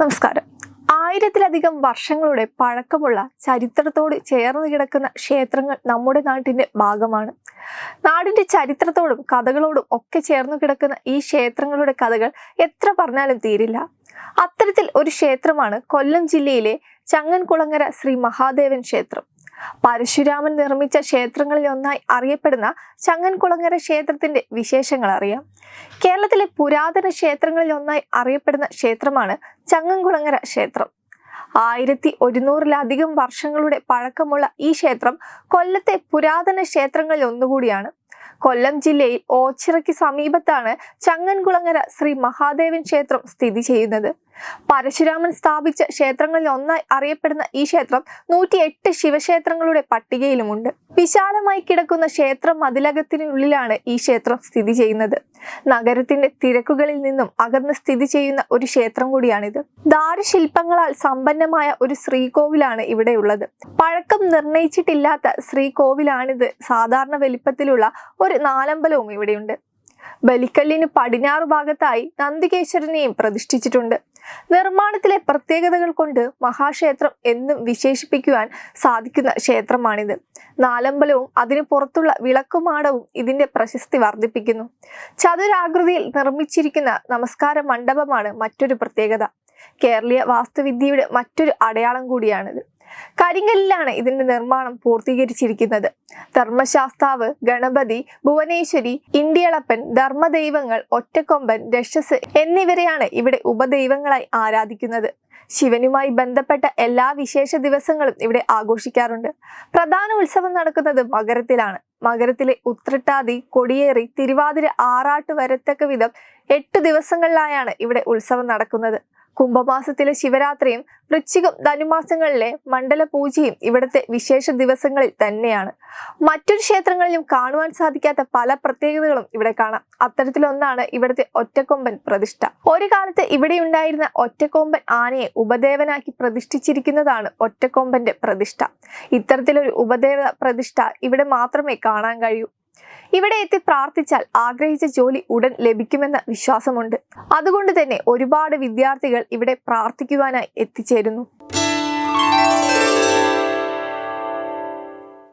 നമസ്കാരം. ആയിരത്തിലധികം വർഷങ്ങളുടെ പഴക്കമുള്ള ചരിത്രത്തോട് ചേർന്ന് കിടക്കുന്ന ക്ഷേത്രങ്ങൾ നമ്മുടെ നാട്ടിന്റെ ഭാഗമാണ്. നാടിന്റെ ചരിത്രത്തോടും കഥകളോടും ഒക്കെ ചേർന്ന് കിടക്കുന്ന ഈ ക്ഷേത്രങ്ങളുടെ കഥകൾ എത്ര പറഞ്ഞാലും തീരില്ല. അത്തരത്തിൽ ഒരു ക്ഷേത്രമാണ് കൊല്ലം ജില്ലയിലെ ചങ്ങൻകുളങ്ങര ശ്രീ മഹാദേവൻ ക്ഷേത്രം. പരശുരാമൻ നിർമ്മിച്ച ക്ഷേത്രങ്ങളിൽ ഒന്നായി അറിയപ്പെടുന്ന ചങ്ങൻകുളങ്ങര ക്ഷേത്രത്തിന്റെ വിശേഷങ്ങൾ അറിയാം. കേരളത്തിലെ പുരാതന ക്ഷേത്രങ്ങളിൽ ഒന്നായി അറിയപ്പെടുന്ന ക്ഷേത്രമാണ് ചങ്ങൻകുളങ്ങര ക്ഷേത്രം. ആയിരത്തി ഒരുന്നൂറിലധികം വർഷങ്ങളുടെ പഴക്കമുള്ള ഈ ക്ഷേത്രം കൊല്ലത്തെ പുരാതന ക്ഷേത്രങ്ങളിൽ ഒന്നുകൂടിയാണ്. കൊല്ലം ജില്ലയിൽ ഓച്ചിറയ്ക്ക് സമീപത്താണ് ചങ്ങൻകുളങ്ങര ശ്രീ മഹാദേവൻ ക്ഷേത്രം സ്ഥിതി ചെയ്യുന്നത്. പരശുരാമൻ സ്ഥാപിച്ച ക്ഷേത്രങ്ങളിൽ ഒന്നായി അറിയപ്പെടുന്ന ഈ ക്ഷേത്രം നൂറ്റി എട്ട് ശിവക്ഷേത്രങ്ങളുടെ പട്ടികയിലുമുണ്ട്. വിശാലമായി കിടക്കുന്ന ക്ഷേത്ര മതിലകത്തിനുള്ളിലാണ് ഈ ക്ഷേത്രം സ്ഥിതി ചെയ്യുന്നത്. നഗരത്തിന്റെ തിരക്കുകളിൽ നിന്നും അകന്ന് സ്ഥിതി ചെയ്യുന്ന ഒരു ക്ഷേത്രം കൂടിയാണിത്. ദാരുശില്പങ്ങളാൽ സമ്പന്നമായ ഒരു ശ്രീകോവിലാണ് ഇവിടെയുള്ളത് പഴക്കം നിർണയിച്ചിട്ടില്ലാത്ത ശ്രീകോവിലാണിത്. സാധാരണ വലിപ്പത്തിലുള്ള ഒരു നാലമ്പലവും ഇവിടെയുണ്ട്. ബലിക്കല്ലിന് പടിഞ്ഞാറ് ഭാഗത്തായി നന്ദികേശ്വരനെയും പ്രതിഷ്ഠിച്ചിട്ടുണ്ട്. നിർമ്മാണത്തിലെ പ്രത്യേകതകൾ കൊണ്ട് മഹാക്ഷേത്രം എന്നും വിശേഷിപ്പിക്കുവാൻ സാധിക്കുന്ന ക്ഷേത്രമാണിത്. നാലമ്പലവും അതിനു പുറത്തുള്ള വിളക്കുമാടവും ഇതിന്റെ പ്രശസ്തി വർദ്ധിപ്പിക്കുന്നു. ചതുരാകൃതിയിൽ നിർമ്മിച്ചിരിക്കുന്ന നമസ്കാര മണ്ഡപമാണ് മറ്റൊരു പ്രത്യേകത. കേരളീയ വാസ്തുവിദ്യയുടെ മറ്റൊരു അടയാളം കൂടിയാണിത്. കരിങ്കല്ലിലാണ് ഇതിന്റെ നിർമ്മാണം പൂർത്തീകരിച്ചിരിക്കുന്നത്. ധർമ്മശാസ്താവ് ഗണപതി ഭുവനേശ്വരി ഇന്ത്യളപ്പൻ ധർമ്മദൈവങ്ങൾ ഒറ്റക്കൊമ്പൻ രക്ഷസ് എന്നിവരെയാണ് ഇവിടെ ഉപദൈവങ്ങളായി ആരാധിക്കുന്നത്. ശിവനുമായി ബന്ധപ്പെട്ട എല്ലാ വിശേഷ ദിവസങ്ങളും ഇവിടെ ആഘോഷിക്കാറുണ്ട്. പ്രധാന ഉത്സവം നടക്കുന്നത് മകരത്തിലാണ്. മകരത്തിലെ ഉത്രട്ടാതി കൊടിയേറി തിരുവാതിര ആറാട്ട് വരത്തക്ക വിധം എട്ട് ദിവസങ്ങളിലായാണ് ഇവിടെ ഉത്സവം നടക്കുന്നത്. കുംഭമാസത്തിലെ ശിവരാത്രിയും വൃശ്ചികം ധനുമാസങ്ങളിലെ മണ്ഡല പൂജയും ഇവിടുത്തെ വിശേഷ ദിവസങ്ങളിൽ തന്നെയാണ്. മറ്റൊരു ക്ഷേത്രങ്ങളിലും കാണുവാൻ സാധിക്കാത്ത പല പ്രത്യേകതകളും ഇവിടെ കാണാം. അത്തരത്തിലൊന്നാണ് ഇവിടുത്തെ ഒറ്റക്കൊമ്പൻ പ്രതിഷ്ഠ. ഒരു കാലത്ത് ഇവിടെ ഉണ്ടായിരുന്ന ഒറ്റക്കൊമ്പൻ ആനയെ ഉപദേവനാക്കി പ്രതിഷ്ഠിച്ചിരിക്കുന്നതാണ് ഒറ്റക്കൊമ്പന്റെ പ്രതിഷ്ഠ. ഇത്തരത്തിലൊരു ഉപദേവ പ്രതിഷ്ഠ ഇവിടെ മാത്രമേ കാണാൻ കഴിയൂ. ഇവിടെ എത്തി പ്രാർത്ഥിച്ചാൽ ആഗ്രഹിച്ച ജോലി ഉടൻ ലഭിക്കുമെന്ന വിശ്വാസമുണ്ട്. അതുകൊണ്ട് തന്നെ ഒരുപാട് വിദ്യാർത്ഥികൾ ഇവിടെ പ്രാർത്ഥിക്കുവാനായി എത്തിച്ചേരുന്നു.